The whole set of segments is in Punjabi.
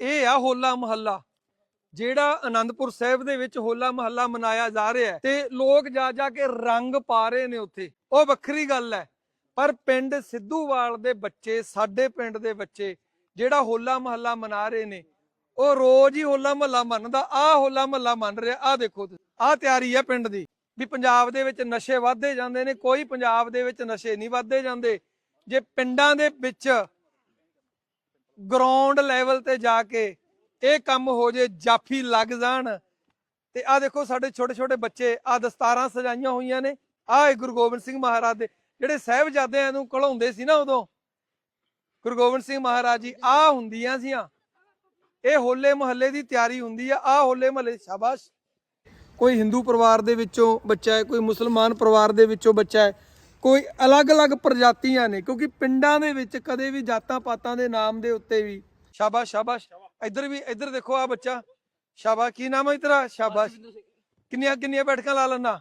ਇਹ ਆ ਹੋਲਾ ਮਹੱਲਾ, ਜਿਹੜਾ ਆਨੰਦਪੁਰ ਸਾਹਿਬ ਦੇ ਵਿੱਚ ਹੋਲਾ ਮਹੱਲਾ ਮਨਾਇਆ ਜਾ ਰਿਹਾ ਹੈ ਤੇ ਲੋਕ ਜਾ ਜਾ ਕੇ ਰੰਗ ਪਾ ਰਹੇ ਨੇ ਉੱਥੇ। ਉਹ ਵੱਖਰੀ ਗੱਲ ਹੈ, ਪਰ ਪਿੰਡ ਸਿੱਧੂਵਾਲ ਦੇ ਬੱਚੇ, ਸਾਡੇ ਪਿੰਡ ਦੇ ਬੱਚੇ ਜਿਹੜਾ ਹੋਲਾ ਮਹੱਲਾ ਮਨਾ ਰਹੇ ਨੇ, ਉਹ ਰੋਜ਼ ਹੀ ਹੋਲਾ ਮਹੱਲਾ ਮੰਨਦਾ, ਆਹ ਹੋਲਾ ਮਹੱਲਾ ਮੰਨ ਰਿਹਾ, ਆਹ ਦੇਖੋ ਆਹ ਤਿਆਰੀ ਹੈ ਪਿੰਡ ਦੀ, ਵੀ ਪੰਜਾਬ ਦੇ ਵਿੱਚ ਨਸ਼ੇ ਵੱਧਦੇ ਜਾਂਦੇ ਨੇ, ਕੋਈ ਪੰਜਾਬ ਦੇ ਵਿੱਚ ਨਸ਼ੇ ਨਹੀਂ ਵੱਧਦੇ ਜਾਂਦੇ। ਜੇ ਪਿੰਡਾਂ ਦੇ ਵਿੱਚ ਗਰਾਊਂਡ ਲੈਵਲ ਤੇ ਜਾ ਕੇ ਇਹ ਕੰਮ ਹੋ ਜੇ, ਜਾਫੀ ਲੱਗ ਜਾਣ। ਤੇ ਆ ਦੇਖੋ ਸਾਡੇ ਛੋਟੇ ਛੋਟੇ ਬੱਚੇ ਆ ਦਸਤਾਰਾਂ ਸਜਾਈਆਂ ਹੋਈਆਂ ਨੇ। ਆ ਗੁਰੂ ਗੋਬਿੰਦ ਸਿੰਘ ਮਹਾਰਾਜ ਦੇ, ਜਿਹੜੇ ਸਹਿਬਜ਼ਾਦਿਆਂ ਨੂੰ ਕਢਾਉਂਦੇ ਸੀ ਨਾ ਉਦੋਂ। ਗੁਰੂ ਗੋਬਿੰਦ ਸਿੰਘ ਮਹਾਰਾਜ ਜੀ ਆ ਹੁੰਦੀਆਂ ਸੀਆਂ। ਇਹ ਹੋਲੇ ਮਹੱਲੇ ਦੀ ਤਿਆਰੀ ਹੁੰਦੀ ਆ ਆ ਹੋਲੇ ਮਹੱਲੇ ਸ਼ਾਬਾਸ਼। ਕੋਈ ਹਿੰਦੂ ਪਰਿਵਾਰ ਦੇ ਵਿੱਚੋਂ ਬੱਚਾ ਹੈ, ਕੋਈ ਮੁਸਲਮਾਨ ਪਰਿਵਾਰ ਦੇ ਵਿੱਚੋਂ ਬੱਚਾ ਹੈ ਕੋਈ ਅਲੱਗ-ਅਲੱਗ ਪ੍ਰਜਾਤੀਆਂ ਨੇ ਕਿਉਂਕਿ ਪਿੰਡਾਂ ਦੇ ਵਿੱਚ ਕਦੇ ਵੀ ਜਾਤਾਂ ਪਾਤਾਂ ਦੇ ਨਾਮ ਦੇ ਉੱਤੇ ਵੀ। ਸ਼ਾਬਾਸ਼ ਸ਼ਾਬਾਸ਼। ਇੱਧਰ ਵੀ ਇੱਧਰ ਦੇਖੋ ਆ ਬੱਚਾ। ਸ਼ਾਬਾਸ਼ ਕੀ ਨਾਮ ਹੈ ਤੇਰਾ? ਸ਼ਾਬਾਸ਼। ਕਿੰਨੀਆਂ ਕਿੰਨੀਆਂ ਬੈਠਕਾਂ ਲਾ ਲੈਣਾ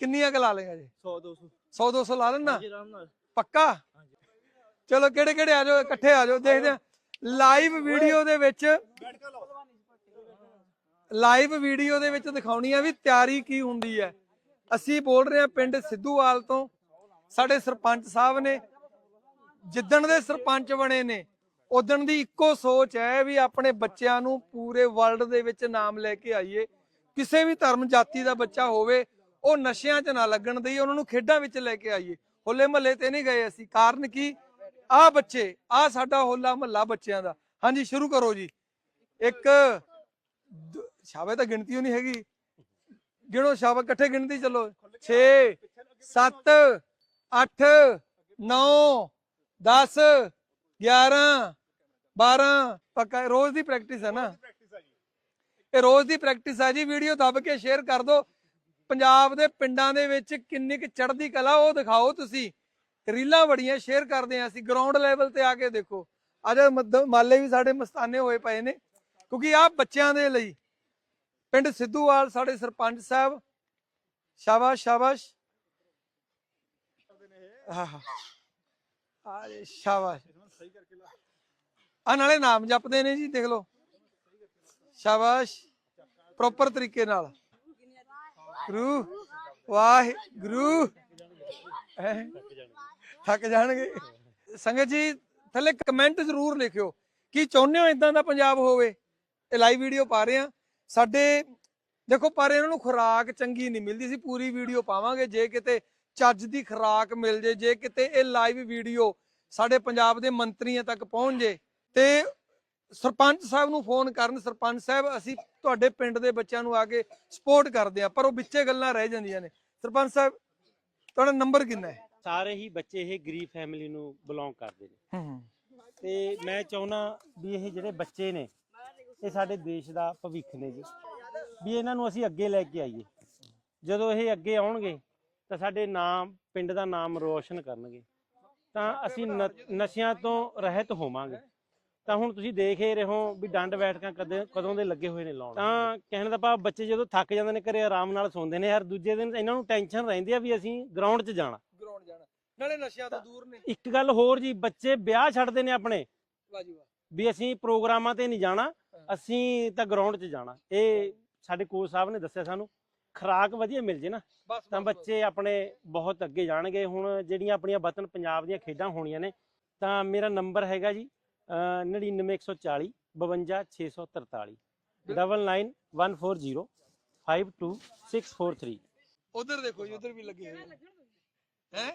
ਕਿੰਨੀਆਂ ਕ ਲਾ ਲੇਗਾ ਜੀ? 100 200 100 200 ਲਾ ਲੈਣਾ ਜੀ ਆਰਾਮ ਨਾਲ। ਪੱਕਾ? ਚਲੋ ਕਿਹੜੇ ਕਿਹੜੇ ਆ ਜਾਓ ਇਕੱਠੇ ਆ ਜਾਓ ਦੇਖਦੇ ਆ ਲਾਈਵ ਵੀਡੀਓ ਦੇ ਵਿੱਚ ਲਾਈਵ ਵੀਡੀਓ ਦੇ ਵਿੱਚ ਦਿਖਾਉਣੀ ਆ ਵੀ ਤਿਆਰੀ ਕੀ ਹੁੰਦੀ ਹੈ। ਅਸੀਂ ਬੋਲ ਰਹੇ ਹਾਂ ਪਿੰਡ ਸਿੱਧੂਵਾਲ ਤੋਂ। ਸਾਡੇ ਸਰਪੰਚ ਸਾਹਿਬ ਨੇ ਜਿੱਦਣ ਦੇ ਸਰਪੰਚ ਬਣੇ ਨੇ ਉਦਣ ਦੀ ਇੱਕੋ ਸੋਚ ਹੈ ਵੀ ਆਪਣੇ ਬੱਚਿਆਂ ਨੂੰ ਪੂਰੇ ਵਰਲਡ ਦੇ ਵਿੱਚ ਨਾਮ ਲੈ ਕੇ ਆਈਏ। ਕਿਸੇ ਵੀ ਧਰਮ ਜਾਤੀ ਦਾ ਬੱਚਾ ਹੋਵੇ, ਉਹ ਨਸ਼ਿਆਂ 'ਚ ਨਾ ਲੱਗਣ ਦੇਈਏ, ਉਹਨਾਂ ਨੂੰ ਖੇਡਾਂ ਵਿੱਚ ਲੈ ਕੇ ਆਈਏ। ਹੋਲੇ ਮਹੱਲੇ ਤੇ ਨਹੀਂ ਗਏ ਅਸੀਂ। ਕਾਰਨ ਕੀ? ਆਹ ਬੱਚੇ, ਆਹ ਸਾਡਾ ਹੋਲਾ ਮਹੱਲਾ ਬੱਚਿਆਂ ਦਾ। ਹਾਂਜੀ, ਸ਼ੁਰੂ ਕਰੋ ਜੀ। ਇੱਕ ਦ- ਸ਼ਾਬੇ ਤਾਂ ਗਿਣਤੀ ਨਹੀਂ ਹੈਗੀ। ਗਿਣੋ ਸ਼ਾਬਾ ਇਕੱਠੇ ਗਿਣਤੀ ਚੱਲੋ। 6 7 8 9 10 11 12 ਪੱਕਾ ਰੋਜ਼ ਦੀ ਪ੍ਰੈਕਟਿਸ ਹੈ ਨਾ। ਇਹ ਰੋਜ਼ ਦੀ ਪ੍ਰੈਕਟਿਸ ਹੈ ਜੀ। ਵੀਡੀਓ ਦੱਬ ਕੇ ਸ਼ੇਅਰ ਕਰ ਦਿਓ। ਪੰਜਾਬ ਦੇ ਪਿੰਡਾਂ ਦੇ ਵਿੱਚ ਕਿੰਨੀ ਕੁ ਚੜ੍ਹਦੀ ਕਲਾ ਉਹ ਦਿਖਾਓ ਤੁਸੀਂ। ਰੀਲਾਂ ਬੜੀਆਂ ਸ਼ੇਅਰ ਕਰਦੇ ਆ ਅਸੀਂ। ਗਰਾਊਂਡ ਲੈਵਲ ਤੇ ਆ ਕੇ ਦੇਖੋ। ਅੱਜ ਮਾਲੇ ਵੀ ਸਾਡੇ ਮਸਤਾਨੇ ਹੋਏ ਪਏ ਨੇ। ਕਿਉਂਕਿ ਆਹ ਬੱਚਿਆਂ ਦੇ ਲਈ ਪਿੰਡ ਸਿੱਧੂਵਾਲ, ਸਾਡੇ ਸਰਪੰਚ ਸਾਹਿਬ। ਸ਼ਾਬਾਸ਼ ਸ਼ਾਬਾਸ਼। ਆਹ ਆਰੇ ਸ਼ਾਬਾਸ਼। ਆ ਨਾਲੇ ਨਾਮ ਜਪਦੇ ਨੇ ਜੀ, ਦੇਖ ਲਓ। ਸ਼ਾਬਾਸ਼। ਪ੍ਰੋਪਰ ਤਰੀਕੇ ਨਾਲ। ਗੁਰੂ, ਵਾਹਿਗੁਰੂ। ਗੁਰੂ ਥੱਕ ਜਾਣਗੇ। ਸੰਗਤ ਜੀ, ਥੱਲੇ ਕਮੈਂਟ ਜ਼ਰੂਰ ਲਿਖਿਓ। ਕੀ ਚਾਹੁੰਦੇ ਹੋ ਇਦਾਂ ਦਾ ਪੰਜਾਬ ਹੋਵੇ? ਇਹ ਲਾਈਵ ਵੀਡੀਓ ਪਾ ਰਹੇ ਆ ਸਾਡੇ ਦੇਖੋ ਪਰ ਇਹਨਾਂ ਨੂੰ ਖੁਰਾਕ ਚੰਗੀ ਨਹੀਂ ਮਿਲਦੀ ਸੀ ਪੂਰੀ ਵੀਡੀਓ ਪਾਵਾਂਗੇ ਜੇ ਕਿਤੇ ਚੱਜ ਦੀ ਖੁਰਾਕ ਮਿਲ ਜੇ ਜੇ ਕਿਤੇ ਇਹ ਲਾਈਵ ਵੀਡੀਓ ਸਾਡੇ ਪੰਜਾਬ ਦੇ ਮੰਤਰੀਆਂ ਤੱਕ ਪਹੁੰਚ ਜੇ ਤੇ ਸਰਪੰਚ ਸਾਹਿਬ ਨੂੰ ਫੋਨ ਕਰਨ ਸਰਪੰਚ ਸਾਹਿਬ ਅਸੀਂ ਤੁਹਾਡੇ ਪਿੰਡ ਦੇ ਬੱਚਿਆਂ ਨੂੰ ਆ ਕੇ ਸਪੋਰਟ ਕਰਦੇ ਆ ਪਰ ਉਹ ਵਿੱਚੇ ਗੱਲਾਂ ਰਹਿ ਜਾਂਦੀਆਂ ਨੇ। ਸਰਪੰਚ ਸਾਹਿਬ ਤੁਹਾਡਾ ਨੰਬਰ ਕਿੰਨਾ ਹੈ? ਸਾਰੇ ਹੀ ਬੱਚੇ ਇਹ ਗਰੀਬ ਫੈਮਿਲੀ ਨੂੰ ਬਿਲੋਂਗ ਕਰਦੇ ਨੇ। ਤੇ ਮੈਂ ਚਾਹੁੰਦਾ ਵੀ ਇਹ ਜਿਹੜੇ ਬੱਚੇ ਨੇ ਇਹ ਸਾਡੇ ਦੇਸ਼ ਦਾ ਭਵਿੱਖ ਨੇ ਜੀ। ਵੀ ਇਹਨਾਂ ਨੂੰ ਅਸੀਂ ਅੱਗੇ ਲੈ ਕੇ ਆਈਏ। ਜਦੋਂ ਇਹ ਅੱਗੇ ਆਉਣਗੇ ਤਾਂ ਸਾਡੇ ਨਾਮ ਪਿੰਡ ਦਾ ਨਾਮ ਰੋਸ਼ਨ ਕਰਨਗੇ। ਤਾਂ ਅਸੀਂ ਨਸ਼ਿਆਂ ਤੋਂ ਰਹਿਤ ਹੋਵਾਂਗੇ। ਤਾਂ ਹੁਣ ਤੁਸੀਂ ਦੇਖ ਹੀ ਰਹੇ ਹੋ ਵੀ ਡੰਡ ਬੈਠਕਾਂ ਕਦੇ ਕਦੋਂ ਦੇ ਲੱਗੇ ਹੋਏ ਨੇ ਲਾਉਣ। ਤਾਂ ਕਹਿਣ ਦਾ ਭਾਵ ਬੱਚੇ ਜਦੋਂ ਥੱਕ ਜਾਂਦੇ ਨੇ ਘਰੇ ਆਰਾਮ ਨਾਲ ਸੌਂਦੇ ਨੇ ਯਾਰ ਦੂਜੇ ਦਿਨ ਇਹਨਾਂ ਨੂੰ ਟੈਨਸ਼ਨ ਰਹਿੰਦੀ ਆ ਵੀ ਅਸੀਂ ਗਰਾਊਂਡ 'ਚ ਜਾਣਾ। ਗਰਾਊਂਡ ਜਾਣਾ। ਨਾਲੇ ਨਸ਼ਿਆਂ ਤੋਂ ਦੂਰ ਨੇ। ਇੱਕ ਗੱਲ ਹੋਰ ਜੀ ਬੱਚੇ ਵਿਆਹ ਛੱਡਦੇ ਨੇ ਆਪਣੇ। ਵਾਹ ਜੀ ਵਾਹ। ਵੀ ਅਸੀਂ ਪ੍ਰੋਗਰਾਮਾਂ ਤੇ ਨਹੀਂ ਜਾਣਾ। ਅਸੀਂ ਤਾਂ ਗਰਾਊਂਡ 'ਚ ਜਾਣਾ। ਇਹ ਸਾਡੇ ਕੋਚ ਸਾਹਿਬ ਨੇ ਦੱਸਿਆ ਸਾਨੂੰ ਖੁਰਾਕ ਵਧੀਆ ਮਿਲ ਜੇ ਨਾ ਤਾਂ। ਬੱਚੇ ਆਪਣੇ ਬਹੁਤ ਅੱਗੇ ਜਾਣਗੇ। ਹੁਣ ਜਿਹੜੀਆਂ ਆਪਣੀਆਂ ਵਤਨ ਪੰਜਾਬ ਦੀਆਂ ਖੇਡਾਂ ਹੋਣੀਆਂ ਨੇ ਤਾਂ ਮੇਰਾ ਨੰਬਰ ਹੈਗਾ ਜੀ 99140 52643 99140 52643 ਉਧਰ ਦੇਖੋ ਜੀ ਉਧਰ ਵੀ ਲੱਗੇ ਹੋਏ ਹੈ?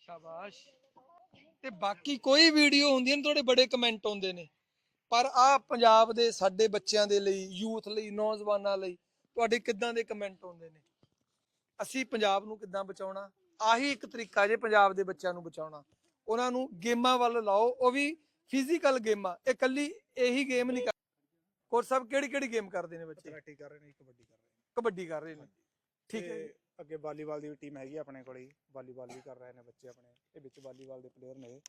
ਸ਼ਾਬਾਸ਼। ਤੇ ਬਾਕੀ ਕੋਈ ਵੀਡੀਓ ਹੁੰਦੀ ਨੇ ਤੁਹਾਡੇ ਬੜੇ ਕਮੈਂਟ ਆਉਂਦੇ ਨੇ। ਪਰ ਆ ਪੰਜਾਬ ਦੇ ਸਾਡੇ ਬੱਚਿਆਂ ਦੇ ਲਈ ਯੂਥ ਲਈ ਨੌਜਵਾਨਾਂ ਲਈ ਤੁਹਾਡੇ ਕਿੱਦਾਂ ਦੇ ਕਮੈਂਟ ਆਉਂਦੇ ਨੇ? ਅਸੀਂ ਪੰਜਾਬ ਨੂੰ ਕਿੱਦਾਂ ਬਚਾਉਣਾ? ਆਹੀ ਇੱਕ ਤਰੀਕਾ ਜੇ ਪੰਜਾਬ ਦੇ ਬੱਚਿਆਂ ਨੂੰ ਬਚਾਉਣਾ। ਉਹਨਾਂ ਨੂੰ ਗੇਮਾਂ ਵੱਲ ਲਾਓ ਉਹ ਵੀ ਫਿਜ਼ੀਕਲ ਗੇਮਾਂ। ਇਹ ਕੱਲੀ ਇਹੀ ਗੇਮ ਨਹੀਂ ਕਰ ਕੋਚ ਸਾਹਿਬ ਕਿਹੜੀ ਕਿਹੜੀ ਗੇਮ ਕਰਦੇ ਨੇ ਬੱਚੇ? ਕਬੱਡੀ ਕਰ ਰਹੇ ਨੇ ਕਬੱਡੀ ਕਰ ਰਹੇ ਨੇ। ਕਬੱਡੀ ਕਰ ਰਹੇ ਨੇ। ਠੀਕ ਹੈ ਅੱਗੇ ਵਾਲੀਬਾਲ ਦੀ ਵੀ ਟੀਮ ਹੈਗੀ ਆ ਆਪਣੇ ਕੋਲੇ ਜੀ ਵਾਲੀਬਾਲ ਵੀ ਕਰ ਰਹੇ ਨੇ ਬੱਚੇ ਆਪਣੇ ਇਹ ਵਿੱਚ ਵਾਲੀਬਾਲ ਦੇ ਪਲੇਅਰ ਨੇ।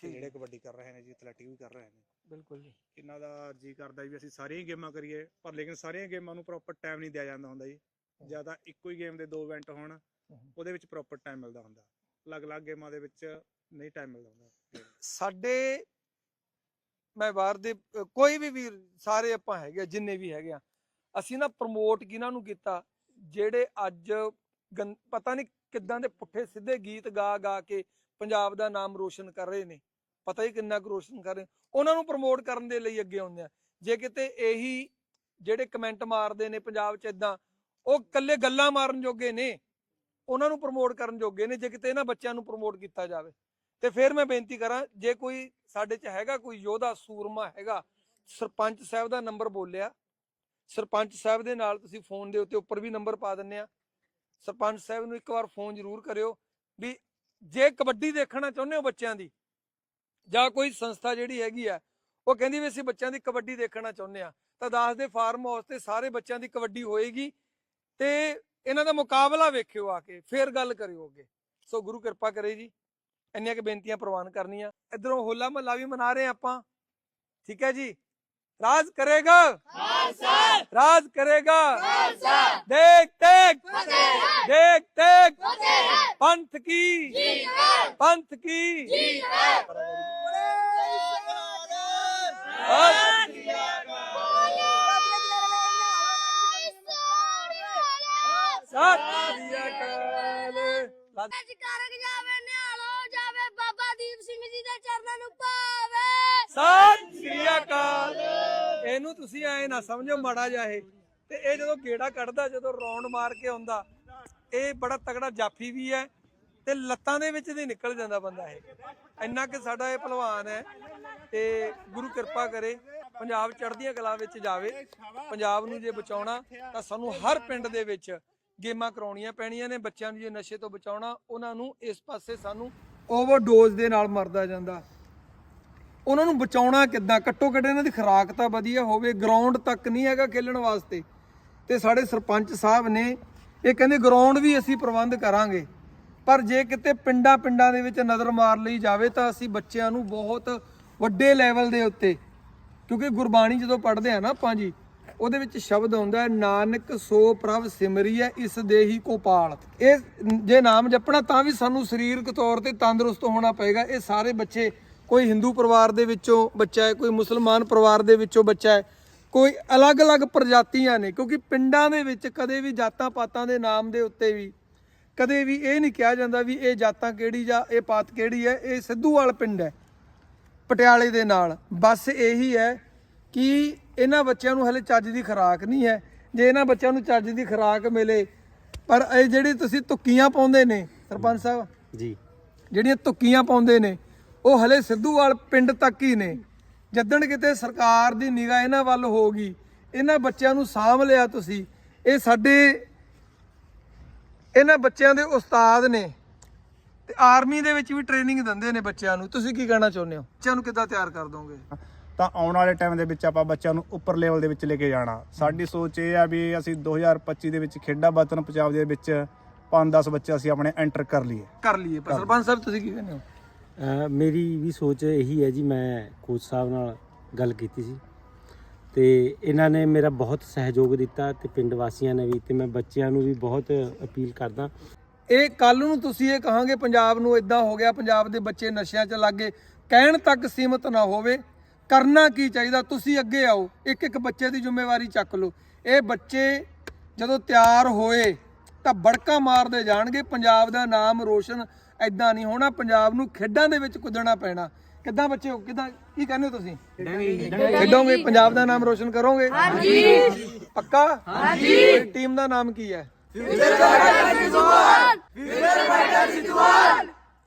ਤੇ ਜਿਹੜੇ ਹੈ ਕਬੱਡੀ ਕਰ ਰਹੇ ਨੇ ਜੀ ਐਥਲੈਟਿਕ ਵੀ ਕਰ ਰਹੇ ਨੇ। ਬਿਲਕੁਲ ਜੀ। ਇਹਨਾਂ ਦਾ ਜੀ ਕਰਦਾ ਵੀ ਅਸੀਂ ਸਾਰੀਆਂ ਹੀ ਗੇਮਾਂ ਕਰੀਏ ਪਰ ਲੇਕਿਨ ਸਾਰੀਆਂ ਗੇਮਾਂ ਨੂੰ ਪ੍ਰੋਪਰ ਟਾਈਮ ਨਹੀਂ ਦਿਆ ਜਾਂਦਾ ਹੁੰਦਾ ਜੀ। ਜ਼ਿਆਦਾ ਇੱਕੋ ਹੀ ਗੇਮ ਦੇ ਦੋ ਇਵੈਂਟ ਹੋਣ। ਉਹਦੇ ਵਿੱਚ ਪ੍ਰੋਪਰ ਟਾਈਮ ਮਿਲਦਾ ਹੁੰਦਾ। ਅਲੱਗ-ਅਲੱਗ ਗੇਮਾਂ ਦੇ ਵਿੱਚ ਨਹੀਂ ਟਾਈਮ ਮਿਲਦਾ ਹੁੰਦਾ। ਸਾਡੇ ਮੈਂ ਬਾਹਰ ਦੇ ਕੋਈ ਵੀ ਵੀਰ ਸਾਰੇ ਆਪਾਂ ਹੈਗੇ ਜਿੰਨੇ ਵੀ ਹੈਗੇ ਆ ਅਸੀਂ ਨਾ ਪ੍ਰਮੋਟ ਕਿਹਨਾਂ ਨੂੰ ਕੀਤਾ ਜਿਹੜੇ ਅੱਜ ਗੰ- ਪਤਾ ਨਹੀਂ ਕਿੱਦਾਂ ਦੇ ਪੁੱਠੇ ਸਿੱਧੇ ਗੀਤ ਗਾ ਗਾ ਕੇ ਪੰਜਾਬ ਦਾ ਨਾਮ ਰੋਸ਼ਨ ਕਰ ਰਹੇ ਨੇ। ਪਤਾ ਹੀ ਕਿੰਨਾ ਕੁ ਰੋਸ਼ਨ ਕਰ ਰਹੇ ਉਹਨਾਂ ਨੂੰ ਪ੍ਰਮੋਟ ਕਰਨ ਦੇ ਲਈ ਅੱਗੇ ਆਉਂਦੇ ਆ। ਜੇ ਕਿਤੇ ਇਹੀ ਜਿਹੜੇ ਕਮੈਂਟ ਮਾਰਦੇ ਨੇ ਪੰਜਾਬ 'ਚ ਇਦਾਂ ਉਹ ਇਕੱਲੇ ਗੱਲਾਂ ਮਾਰਨ ਜੋਗੇ ਨੇ, ਉਹਨਾਂ ਨੂੰ ਪ੍ਰਮੋਟ ਕਰਨ ਜੋਗੇ ਨੇ, ਜੇ ਕਿਤੇ ਇਹਨਾਂ ਬੱਚਿਆਂ ਨੂੰ ਪ੍ਰਮੋਟ ਕੀਤਾ ਜਾਵੇ। ਤੇ ਫਿਰ ਮੈਂ ਬੇਨਤੀ ਕਰਾਂ, ਜੇ ਕੋਈ ਸਾਡੇ 'ਚ ਹੈਗਾ ਕੋਈ ਯੋਧਾ, ਸੂਰਮਾ ਹੈਗਾ, ਸਰਪੰਚ ਸਾਹਿਬ ਦਾ ਨੰਬਰ ਬੋਲਿਆ ਸਰਪੰਚ ਸਾਹਿਬ ਦੇ ਨਾਲ ਤੁਸੀਂ ਫੋਨ ਦੇ ਉੱਤੇ ਉੱਪਰ ਵੀ ਨੰਬਰ ਪਾ ਦਿੰਨੇ ਆ। ਸਰਪੰਚ ਸਾਹਿਬ ਨੂੰ ਇੱਕ ਵਾਰ ਫੋਨ ਜ਼ਰੂਰ ਕਰਿਓ ਵੀ ਜੇ ਕਬੱਡੀ ਦੇਖਣਾ ਚਾਹੁੰਦੇ ਹੋ ਬੱਚਿਆਂ ਦੀ ਜਾਂ ਕੋਈ ਸੰਸਥਾ ਜਿਹੜੀ ਹੈਗੀ ਆ, ਉਹ ਕਹਿੰਦੀ ਵੀ ਅਸੀਂ ਬੱਚਿਆਂ ਦੀ ਕਬੱਡੀ ਦੇਖਣਾ ਚਾਹੁੰਦੇ ਆ, ਤਾਂ ਦਾਸ ਦੇ ਫਾਰਮ ਹਾਊਸ ਤੇ ਸਾਰੇ ਬੱਚਿਆਂ ਦੀ ਕਬੱਡੀ ਹੋਏਗੀ ਤੇ ਇਹਨਾਂ ਦਾ ਮੁਕਾਬਲਾ ਵੇਖਿਓ ਆ ਕੇ, ਫੇਰ ਗੱਲ ਕਰਿਓ ਅੱਗੇ। ਸੋ ਗੁਰੂ ਕਿਰਪਾ ਕਰੇ ਜੀ, ਇੰਨੀਆਂ ਕਿ ਬੇਨਤੀਆਂ ਪ੍ਰਵਾਨ ਕਰਨੀਆਂ। ਇਧਰੋਂ ਹੋਲਾ ਮਹੱਲਾ ਵੀ ਮਨਾ ਰਹੇ ਆਪਾਂ। ਠੀਕ ਹੈ ਜੀ? ਰਾਜ ਕਰੇਗਾ। ਖਾਲਸਾ। ਰਾਜ ਕਰੇਗਾ ਖਾਲਸਾ ਦੇਖ ਦੇਖ ਫਤਿਹ ਦੇਖ ਦੇਖ ਫਤਿਹ ਪੰਥ ਕੀ ਜੀ ਹੈ ਪੰਥ ਕੀ ਜੀ ਹੈ ਸਤਿ ਸ੍ਰੀ ਸਤਿ ਸ੍ਰੀ ਅਕਾਲ ਰਾਜ- ਅੱਜ ਕਰਗ ਜਾਵੇ ਨਿਹਾਲੋ ਜਾਵੇ ਬਾਬਾ ਦੀਪ ਸਿੰਘ ਜੀ ਦੇ ਚਰਨਾਂ ਨੂੰ ਪਾਵੇ ਅਕਾਲ ਇਹਨੂੰ ਨਾ ਸਮਝੋ ਮਾੜਾ ਜਿਹਾ ਇਹ। ਤੇ ਇਹ ਜਦੋਂ ਗੇੜਾ ਕੱਢਦਾ, ਜਦੋਂ ਰੌਂਡ ਮਾਰ ਕੇ ਆਉਂਦਾ, ਇਹ ਬੜਾ ਤਗੜਾ ਜਾਫੀ ਵੀ ਹੈ ਤੇ ਲੱਤਾਂ ਦੇ ਵਿੱਚ ਦੀ ਨਿਕਲ ਜਾਂਦਾ ਬੰਦਾ ਇਹ। ਇੰਨਾ ਕਿ ਸਾਡਾ ਇਹ ਪਹਿਲਵਾਨ ਹੈ ਤੇ ਗੁਰੂ ਕਿਰਪਾ ਕਰੇ, ਪੰਜਾਬ ਚੜ੍ਹਦੀਆਂ ਕਲਾ ਵਿੱਚ ਜਾਵੇ, ਪੰਜਾਬ ਨੂੰ ਜੇ ਬਚਾਉਣਾ, ਤਾਂ ਸਾਨੂੰ ਹਰ ਪਿੰਡ ਦੇ ਵਿੱਚ ਗੇਮਾਂ ਕਰਾਉਣੀਆਂ ਪੈਣੀਆਂ ਨੇ, ਬੱਚਿਆਂ ਨੂੰ ਜੇ ਨਸ਼ੇ ਤੋਂ ਬਚਾਉਣਾ, ਉਹਨਾਂ ਨੂੰ ਇਸ ਪਾਸੇ ਸਾਨੂੰ ਓਵਰਡੋਜ਼ ਦੇ ਨਾਲ ਮਰਦਾ ਜਾਂਦਾ। ਉਹਨਾਂ ਨੂੰ ਬਚਾਉਣਾ ਕਿੱਦਾਂ? ਘੱਟੋ ਘੱਟ ਇਹਨਾਂ ਦੀ ਖੁਰਾਕ ਤਾਂ ਵਧੀਆ ਹੋਵੇ ਗਰਾਊਂਡ ਤੱਕ ਨਹੀਂ ਹੈਗਾ ਖੇਲਣ ਵਾਸਤੇ। ਤੇ ਸਾਡੇ ਸਰਪੰਚ ਸਾਹਿਬ ਨੇ ਇਹ ਕਹਿੰਦੇ ਗਰਾਊਂਡ ਵੀ ਅਸੀਂ ਪ੍ਰਬੰਧ ਕਰਾਂਗੇ। ਪਰ ਜੇ ਕਿਤੇ ਪਿੰਡਾਂ ਪਿੰਡਾਂ ਦੇ ਵਿੱਚ ਨਜ਼ਰ ਮਾਰ ਲਈ ਜਾਵੇ ਤਾਂ ਅਸੀਂ ਬੱਚਿਆਂ ਨੂੰ ਬਹੁਤ ਵੱਡੇ ਲੈਵਲ ਦੇ ਉੱਤੇ, ਕਿਉਂਕਿ ਗੁਰਬਾਣੀ ਜਦੋਂ ਪੜ੍ਹਦੇ ਆ ਨਾ ਆਪਾਂ ਜੀ, ਉਹਦੇ ਵਿੱਚ ਸ਼ਬਦ ਆਉਂਦਾ ਨਾਨਕ ਸੋ ਪ੍ਰਭ ਸਿਮਰੀਐ ਇਸ ਦੇਹੀ ਕੋ ਪਾਲ ਇਹ ਜੇ ਨਾਮ ਜਪਣਾ ਤਾਂ ਵੀ ਸਾਨੂੰ ਸਰੀਰਕ ਤੌਰ ਤੇ ਤੰਦਰੁਸਤ ਹੋਣਾ ਪਏਗਾ, ਇਹ ਸਾਰੇ ਬੱਚੇ ਕੋਈ ਹਿੰਦੂ ਪਰਿਵਾਰ ਦੇ ਵਿੱਚੋਂ ਬੱਚਾ ਹੈ ਕੋਈ ਮੁਸਲਮਾਨ ਪਰਿਵਾਰ ਦੇ ਵਿੱਚੋਂ ਬੱਚਾ ਹੈ ਕੋਈ ਅਲੱਗ-ਅਲੱਗ ਪ੍ਰਜਾਤੀਆਂ ਨੇ ਕਿਉਂਕਿ ਪਿੰਡਾਂ ਦੇ ਵਿੱਚ ਕਦੇ ਵੀ ਜਾਤਾਂ ਪਾਤਾਂ ਦੇ ਨਾਮ ਦੇ ਉੱਤੇ ਵੀ ਕਦੇ ਵੀ ਇਹ ਨਹੀਂ ਕਿਹਾ ਜਾਂਦਾ ਵੀ ਇਹ ਜਾਤਾਂ ਕਿਹੜੀ ਜਾਂ ਇਹ ਪਾਤ ਕਿਹੜੀ ਹੈ ਇਹ ਸਿੱਧੂਵਾਲ ਪਿੰਡ ਹੈ ਪਟਿਆਲੇ ਦੇ ਨਾਲ। ਬਸ ਇਹੀ ਹੈ ਕਿ ਇਹਨਾਂ ਬੱਚਿਆਂ ਨੂੰ ਹਲੇ ਚੱਜ ਦੀ ਖੁਰਾਕ ਨਹੀਂ ਹੈ। ਜੇ ਇਹਨਾਂ ਬੱਚਿਆਂ ਨੂੰ ਚੱਜ ਦੀ ਖੁਰਾਕ ਮਿਲੇ ਪਰ ਇਹ ਜਿਹੜੀ ਤੁਸੀਂ ਤੁੱਕੀਆਂ ਪਾਉਂਦੇ ਨੇ ਸਰਪੰਚ ਸਾਹਿਬ ਜੀ। ਜਿਹੜੀਆਂ ਤੁੱਕੀਆਂ ਪਾਉਂਦੇ ਨੇ ਉਹ ਹਲੇ ਸਿੱਧੂਵਾਲ ਪਿੰਡ ਤੱਕ ਹੀ ਨੇ। ਜਦਣ ਕਿਤੇ ਸਰਕਾਰ ਦੀ ਨਿਗਾਹ ਇਹਨਾਂ ਵੱਲ ਹੋਗੀ ਇਹਨਾਂ ਬੱਚਿਆਂ ਨੂੰ ਸਾਂਭ ਲਿਆ ਤੁਸੀਂ ਇਹ ਸਾਡੇ ਇਹਨਾਂ ਬੱਚਿਆਂ ਦੇ ਉਸਤਾਦ ਨੇ ਤੇ ਆਰਮੀ ਦੇ ਵਿੱਚ ਵੀ ਟ੍ਰੇਨਿੰਗ ਦਿੰਦੇ ਨੇ ਬੱਚਿਆਂ ਨੂੰ। ਤੁਸੀਂ ਕੀ ਕਹਿਣਾ ਚਾਹੁੰਦੇ ਹੋ? ਬੱਚਿਆਂ ਨੂੰ ਕਿੱਦਾਂ ਤਿਆਰ ਕਰ ਦੋਗੇ? ਤਾਂ ਆਉਣ ਵਾਲੇ ਟਾਈਮ ਦੇ ਵਿੱਚ ਆਪਾਂ ਬੱਚਿਆਂ ਨੂੰ ਉੱਪਰ ਲੈਵਲ ਦੇ ਵਿੱਚ ਲੈ ਕੇ ਜਾਣਾ। ਸਾਡੀ ਸੋਚ ਇਹ ਆ ਵੀ ਅਸੀਂ 2025 ਦੇ ਵਿੱਚ ਖੇਡਾਂ ਵਤਨ ਪੰਜਾਬ ਦੇ ਵਿੱਚ 5-10 ਬੱਚੇ ਅਸੀਂ ਆਪਣੇ ਐਂਟਰ ਕਰ ਲਈਏ। ਕਰ ਲਈਏ। ਪਰ ਸਰਪੰਚ ਸਾਹਿਬ ਤੁਸੀਂ ਕੀ ਕਹਿੰਦੇ ਹੋ? ਮੇਰੀ ਵੀ ਸੋਚ ਇਹੀ ਹੈ ਜੀ, ਮੈਂ ਕੋਚ ਸਾਹਿਬ ਨਾਲ ਗੱਲ ਕੀਤੀ ਸੀ। ਤੇ ਇਹਨਾਂ ਨੇ ਮੇਰਾ ਬਹੁਤ ਸਹਿਯੋਗ ਦਿੱਤਾ ਤੇ ਪਿੰਡ ਵਾਸੀਆਂ ਨੇ ਵੀ ਤੇ ਮੈਂ ਬੱਚਿਆਂ ਨੂੰ ਵੀ ਬਹੁਤ ਅਪੀਲ ਕਰਦਾ। ਇਹ ਕੱਲ ਨੂੰ ਤੁਸੀਂ ਇਹ ਕਹਾਂਗੇ, ਪੰਜਾਬ ਨੂੰ ਇਦਾਂ ਹੋ ਗਿਆ, ਪੰਜਾਬ ਦੇ ਬੱਚੇ ਨਸ਼ਿਆਂ 'ਚ ਲੱਗ ਗਏ। ਕਹਿਣ ਤੱਕ ਸੀਮਤ ਨਾ ਹੋਵੇ, ਕਰਨਾ ਕੀ ਚਾਹੀਦਾ? ਤੁਸੀਂ ਅੱਗੇ ਆਓ ਇੱਕ ਇੱਕ ਬੱਚੇ ਦੀ ਜ਼ਿੰਮੇਵਾਰੀ ਚੱਕ ਲਓ। ਇਹ ਬੱਚੇ ਜਦੋਂ ਤਿਆਰ ਹੋਏ ਤਾਂ ਬੜਕਾ ਮਾਰਦੇ ਜਾਣਗੇ। ਪੰਜਾਬ ਦਾ ਨਾਮ ਰੋਸ਼ਨ ਐਦਾਂ ਨਹੀਂ ਹੋਣਾ ਪੰਜਾਬ ਨੂੰ ਖੇਡਾਂ ਦੇ ਵਿੱਚ ਕੁੱਦਣਾ ਪੈਣਾ। ਕਿੱਦਾਂ ਬੱਚੇ ਕਿੱਦਾਂ ਕੀ ਕਹਿੰਦੇ ਹੋ ਤੁਸੀਂ? ਖੇਡੋਗੇ ਪੰਜਾਬ ਦਾ ਨਾਮ ਰੋਸ਼ਨ ਕਰੋਗੇ? ਹਾਂਜੀ। ਪੱਕਾ? ਹਾਂਜੀ। ਟੀਮ ਦਾ ਨਾਮ ਕੀ ਹੈ?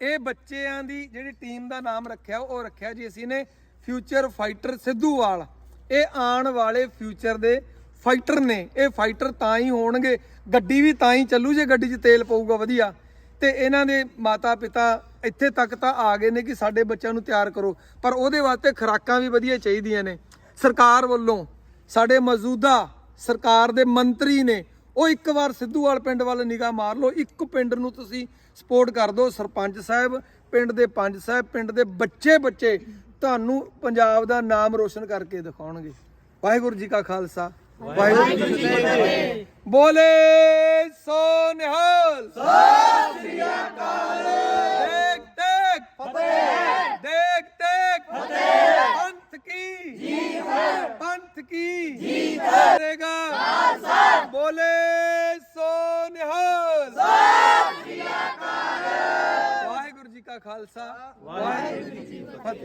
ਇਹ ਬੱਚਿਆਂ ਦੀ ਜਿਹੜੀ ਟੀਮ ਦਾ ਨਾਮ ਰੱਖਿਆ ਉਹ ਰੱਖਿਆ ਜੀ ਅਸੀਂ ਨੇ ਫਿਊਚਰ ਫਾਈਟਰ ਸਿੱਧੂਵਾਲ। ਇਹ ਆਉਣ ਵਾਲੇ ਫਿਊਚਰ ਦੇ ਫਾਈਟਰ ਨੇ। ਇਹ ਫਾਈਟਰ ਤਾਂ ਹੀ ਹੋਣਗੇ ਗੱਡੀ ਵੀ ਤਾਂ ਹੀ ਚੱਲੂ ਜੇ ਗੱਡੀ 'ਚ ਤੇਲ ਪਊਗਾ ਵਧੀਆ। ਤੇ ਇਹਨਾਂ ਦੇ ਮਾਤਾ ਪਿਤਾ ਇੱਥੇ ਤੱਕ ਤਾਂ ਆ ਗਏ ਨੇ ਕਿ ਸਾਡੇ ਬੱਚਿਆਂ ਨੂੰ ਤਿਆਰ ਕਰੋ। ਪਰ ਉਹਦੇ ਵਾਸਤੇ ਖੁਰਾਕਾਂ ਵੀ ਵਧੀਆ ਚਾਹੀਦੀਆਂ ਨੇ। ਸਰਕਾਰ ਵੱਲੋਂ ਸਾਡੇ ਮੌਜੂਦਾ ਸਰਕਾਰ ਦੇ ਮੰਤਰੀ ਨੇ ਉਹ ਇੱਕ ਵਾਰ ਸਿੱਧੂਵਾਲ ਪਿੰਡ ਵੱਲ ਨਿਗਾਹ ਮਾਰ ਲਓ। ਇੱਕ ਪਿੰਡ ਨੂੰ ਤੁਸੀਂ ਸਪੋਰਟ ਕਰ ਦਿਓ ਸਰਪੰਚ ਸਾਹਿਬ, ਪਿੰਡ ਦੇ ਪੰਜ ਸਾਹਿਬ, ਪਿੰਡ ਦੇ ਬੱਚੇ ਬੱਚੇ ਤੁਹਾਨੂੰ ਪੰਜਾਬ ਦਾ ਨਾਮ ਰੋਸ਼ਨ ਕਰਕੇ ਦਿਖਾਉਣਗੇ। ਵਾਹਿਗੁਰੂ ਜੀ ਕਾ ਖਾਲਸਾ। ਵਾਹਿਗੁਰੂ ਜੀ ਕੀ ਫਤਿਹ। ਬੋਲੇ ਸੋ ਨਿਹਾਲ ਸਤਿ ਸ੍ਰੀ ਅਕਾਲ। ਦੇਖ ਦੇਖ ਫਤਿਹ। ਦੇਖ ਦੇਖ ਫਤਿਹ। ਪੰਥ ਕੀ। ਜੀਤ ਹੈ ਪੰਥ ਕੀ। ਜੀਤ ਹੈ ਕਰੇਗਾ। ਖਾਲਸਾ। ਬੋਲੇ ਸੋ ਨਿਹਾਲ ਸਤਿ ਸ੍ਰੀ ਅਕਾਲ। ਵਾਹਿਗੁਰੂ ਜੀ ਕਾ ਖਾਲਸਾ। ਵਾਹਿਗੁਰੂ ਜੀ ਕੀ ਫਤਿਹ।